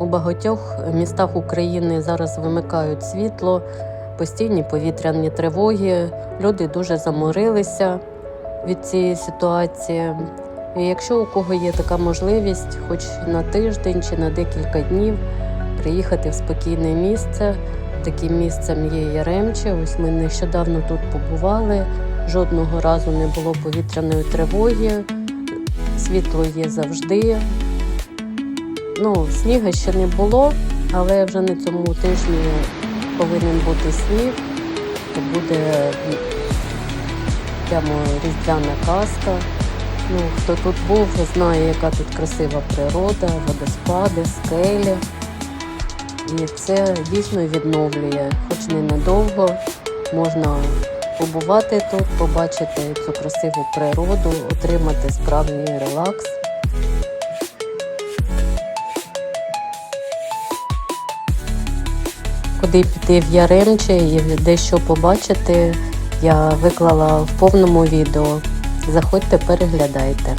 У багатьох містах України зараз вимикають світло, постійні повітряні тривоги. Люди дуже заморилися від цієї ситуації. І якщо у кого є така можливість, хоч на тиждень чи на декілька днів приїхати в спокійне місце. Таким місцем є Яремче. Ось ми нещодавно тут побували. Жодного разу не було повітряної тривоги. Світло є завжди. Ну, сніга ще не було, але вже на цьому тижні повинен бути сніг. Буде прямо різдвяна казка. Ну, хто тут був, знає, яка тут красива природа, водоспади, скелі. І це дійсно відновлює, хоч ненадовго можна побувати тут, побачити цю красиву природу, отримати справжній релакс. Куди піти в Яремче і дещо побачити, я виклала в повному відео. Заходьте, переглядайте.